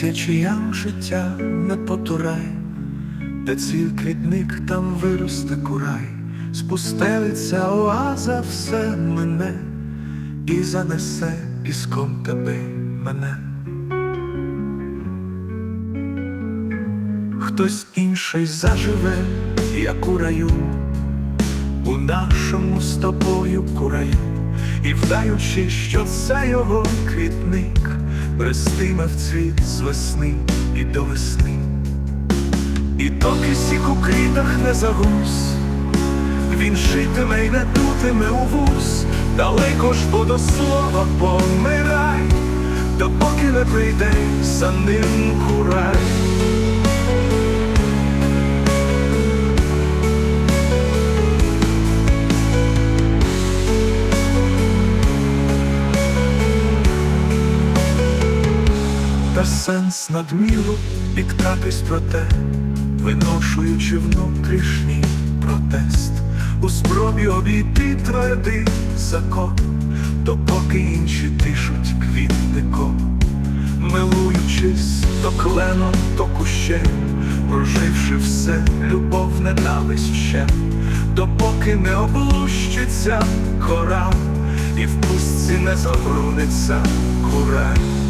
течіям життя не потурай, де цвіл квітник, там виросте курай, спустелиться оаза, все мене і занесе піском тебе мене. Хтось інший заживе, як у раю, у нашому з тобою кураю, і вдаючи, що це його квітник, брестиме в цвіт з весни і до весни. І доки сік у квітах не загус, він житиме й не дутиме у вус, далеко ж бо до слова помирай, допоки не прийде за ним курай. Сенс надміру піктатись про те, виношуючи внутрішній протест, у спробі обійти твердий закон, допоки інші тишуть квітником, милуючись то кленом, то кущем, проживши все, любов, ненависть допоки не облущиться кора, і в пустці не загруниться курай.